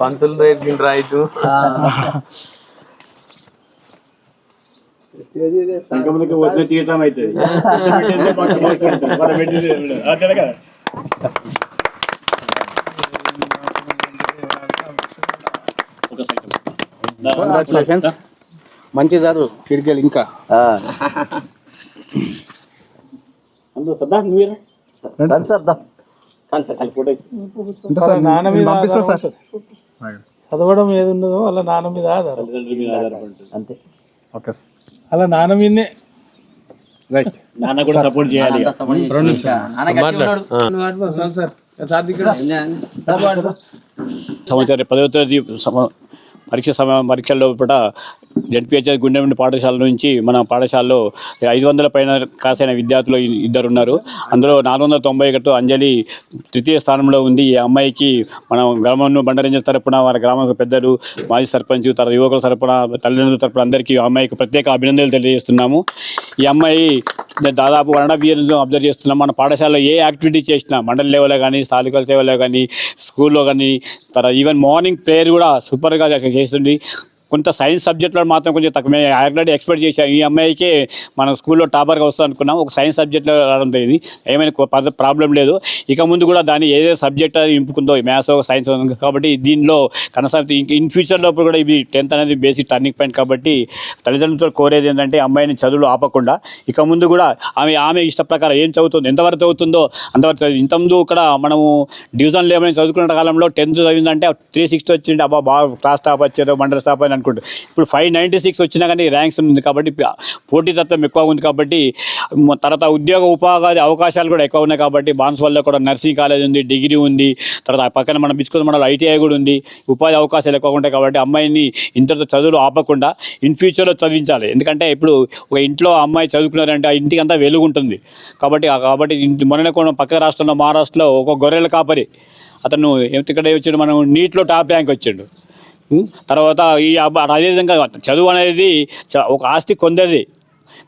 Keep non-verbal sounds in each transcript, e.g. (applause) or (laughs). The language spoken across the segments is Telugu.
పంతులు రేట్ ముందుకు వదిలే తీయటం అవుతుంది మంచి చదువు కిడికెళ్ళి ఇంకా. అందులో సదా నువ్వేనా మీద పంపిస్తా సార్. చదవడం ఏది ఉండదో వాళ్ళ నాన్న మీద ఆధారం ఉంటుంది. Okay sir. వాళ్ళ నాన్న మీదనే. రైట్ నాన్న కూడా సపోర్ట్ చేయాలి. సంవత్సరం పదవ తరగతి సమ- పరీక్ష సమయం పరీక్షల్లో పూట జడ్పిహెచ్ఎస్ గుండెమండి పాఠశాల నుంచి మన పాఠశాలలో ఐదు వందల పైన కాసైన విద్యార్థులు ఇద్దరు ఉన్నారు అందులో నాలుగు వందల తొంభై ఒకటి అంజలి తృతీయ స్థానంలో ఉంది. ఈ అమ్మాయికి మనం గ్రామంలో బండరంజన్ తరపున వారి గ్రామ పెద్దలు మాజీ సర్పంచ్ తర్వాత యువకుల తరపున తల్లిదండ్రుల తరపున అందరికీ అమ్మాయికి ప్రత్యేక అభినందనలు తెలియజేస్తున్నాము. ఈ అమ్మాయి దాదాపు one and half year observe చేస్తున్నాం. మన పాఠశాలలో ఏ యాక్టివిటీ చేసినా మండల లెవెల్లో కానీ స్థానిక లెవెల్లో కానీ స్కూల్లో కానీ తర్వాత ఈవెన్ మార్నింగ్ ప్రేయర్ కూడా సూపర్గా చేస్తుంది. కొంత సైన్స్ సబ్జెక్ట్లో మాత్రం కొంచెం తక్కువ. ఆల్రెడీ ఎక్స్పెక్ట్ చేసాం ఈ అమ్మాయికి మన స్కూల్లో టాపర్గా వస్తాం అనుకున్నాం ఒక సైన్స్ సబ్జెక్ట్లో రావడం జరిగింది ఏమైనా ప్రాబ్లం లేదు. ఇక ముందు కూడా దాన్ని ఏదైతే సబ్జెక్ట్ అది ఇంపుకుందో మ్యాథ్స్ సైన్స్ కాబట్టి దీనిలో కనసాగుతూ ఇన్ ఫ్యూచర్ లోపల కూడా ఇది టెన్త్ అనేది బేసిక్ టర్నింగ్ పాయింట్ కాబట్టి తల్లిదండ్రులతో కోరేది ఏంటంటే అమ్మాయిని చదువులు ఆపకుండా ఇక ముందు కూడా ఆమె ఆమె ఇష్ట ప్రకారం ఏం చదువుతుంది ఎంతవరకు చదువుతుందో అంతవరకు ఇంత ఇంతకుముందు ఇక్కడ మనము డివిజన్ లెవెల్ చదువుకున్న కాలంలో టెన్త్ చదివిందంటే త్రీ సిక్స్టీ వచ్చింది అబ్బా బాగా క్లాస్ టాప్ వచ్చారు మండల టాప్ అని అనుకుంటారు ఇప్పుడు ఫైవ్ నైంటీ సిక్స్ వచ్చినా కానీ ర్యాంక్స్ ఉంది కాబట్టి పోటీతత్వం ఎక్కువ ఉంది కాబట్టి తర్వాత ఉద్యోగ ఉపాధి అవకాశాలు కూడా ఎక్కువ ఉన్నాయి కాబట్టి బాన్స్వాల్లో కూడా నర్సింగ్ కాలేజ్ ఉంది డిగ్రీ ఉంది తర్వాత పక్కన మన బిచ్చుకున్న మన ఐటీఐ కూడా ఉంది ఉపాధి అవకాశాలు ఎక్కువ ఉంటాయి కాబట్టి అమ్మాయిని ఇంతటితో చదువులు ఆపకుండా ఇన్ ఫ్యూచర్లో చదివించాలి. ఎందుకంటే ఇప్పుడు ఒక ఇంట్లో అమ్మాయి చదువుకున్నారంటే ఆ ఇంటికి అంతా వెలుగు ఉంటుంది. కాబట్టి కాబట్టి మొన్న కూడా పక్క రాష్ట్రంలో మహారాష్ట్రలో ఒక గొర్రెల కాపరి. అతను ఇక్కడ వచ్చాడు మనం నీట్లో టాప్ ర్యాంక్ వచ్చాడు. తర్వాత ఈ అబ్బ- అదేవిధంగా చదువు అనేది చ- ఒక ఆస్తి కొందరిది.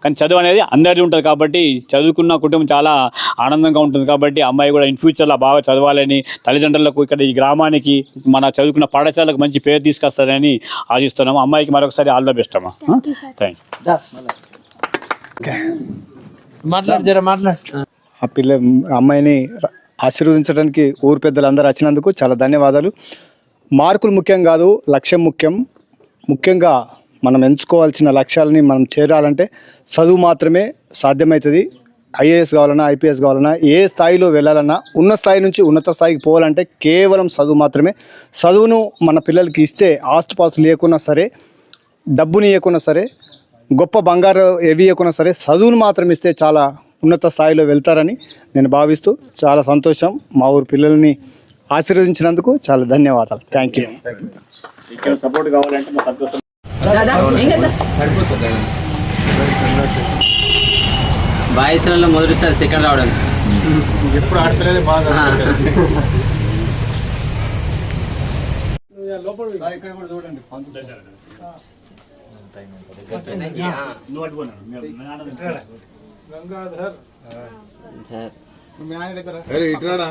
కానీ చదువు అనేది అందరిది ఉంటుంది కాబట్టి చదువుకున్న కుటుంబం చాలా ఆనందంగా ఉంటుంది కాబట్టి అమ్మాయి కూడా ఇన్ ఫ్యూచర్లో బాగా చదవాలని తల్లిదండ్రులకు ఇక్కడ ఈ గ్రామానికి మన చదువుకున్న పాఠశాలకు మంచి పేరు తీసుకొస్తారని ఆశిస్తున్నాము. అమ్మాయికి మరొకసారి ఆల్ ద బెస్ట్ అమ్మా. థ్యాంక్ మాట్లాడు జర మాట్లాడు. ఆ పిల్ల అమ్మాయిని ఆశీర్వదించడానికి ఊరు పెద్దలు అందరూ వచ్చినందుకు చాలా ధన్యవాదాలు. మార్కులు ముఖ్యం కాదు లక్ష్యం ముఖ్యం. ముఖ్యంగా మనం ఎంచుకోవాల్సిన లక్ష్యాలని మనం చేరాలంటే చదువు మాత్రమే సాధ్యమవుతుంది. ఐఏఎస్ కావాలన్నా ఐపీఎస్ కావాలన్నా ఏ స్థాయిలో వెళ్ళాలన్నా ఉన్న స్థాయి నుంచి ఉన్నత స్థాయికి పోవాలంటే కేవలం చదువు మాత్రమే. చదువును మన పిల్లలకి ఇస్తే ఆస్తుపాస్తులు లేకున్నా సరే డబ్బుని ఇవ్వకున్నా సరే గొప్ప బంగారు ఏవి ఇవ్వకున్నా సరే చదువును మాత్రం ఇస్తే చాలా ఉన్నత స్థాయిలో వెళ్తారని నేను భావిస్తూ చాలా సంతోషం. మా ఊరు పిల్లల్ని ఆశీర్వదించినందుకు చాలా ధన్యవాదాలు. థ్యాంక్ యూ సపోర్ట్ కావాలంటే మా సంతోషం బాయ్స్లలో మొదటిసారి సెకండ్ రావడం. ఎప్పుడు ఆడతలేదు బాగా గంగాధర్. ఇట్రాడా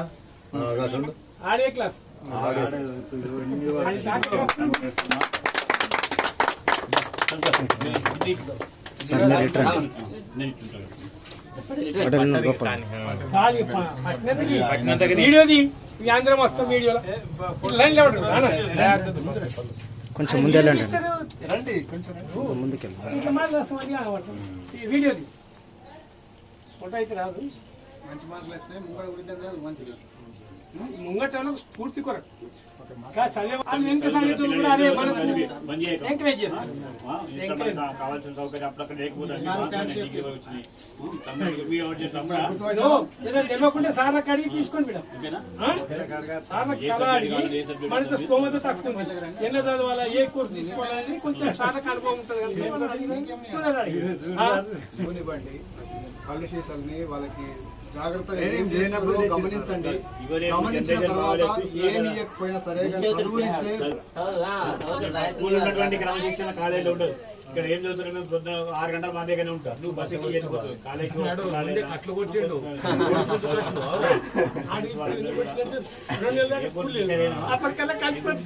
ఆడే క్లాస్. వీడియోది ఈ ఆంధ్రం వస్తాం వీడియోలో. లైన్? కొంచెం ముందే వెళ్ళండి. వీడియోది ఫోటో అయితే రాదు. ఈ ముంగట స్ఫూర్తి కొరకు ఇంకా చదివే వాళ్ళు ఎంత చదివేటోళ్ళు కూడా అదే మనకు ఎంకరేజ్ చేస్తారు. ఎంకరేజ్ కావాల్సిన సౌకర్యం అప్పుడక్కడ లేకపోతే డిగ్రీ వచ్చినాయి తమ్ముడికి మీ ఎవరు చేస్తాం. కూడా మీరు ఏదైనా తెలియకుంటే సార్ల అడిగి తీసుకోండి మేడం. అడిగి మనకు స్తోమత తక్కువ ఎన్న చదవాలా ఏ కోర్సు తీసుకోవాలని కొంచెం (laughs) సార్లకు అనుభవం ఉంటుంది కనుక అడిగి. వాళ్ళకి చేసినప్పుడు గమనించండి. గమనించిన తర్వాత ఏమి ఇవ్వకపోయినా సరే స్కూల్ ఉన్నటువంటి క్రమశిక్షణ కాలేజీలో ఉండదు. ఇక్కడ ఏం చదువుతున్నాం మేము పొద్దున ఆరు గంటల మా దగ్గరనే ఉంటాం. నువ్వు బస్సు ఎక్కి వెళ్ళిపోతావు కాలేజీ అట్లు కొట్టిండు. అప్పటికల్లా కలిసిపోతుంది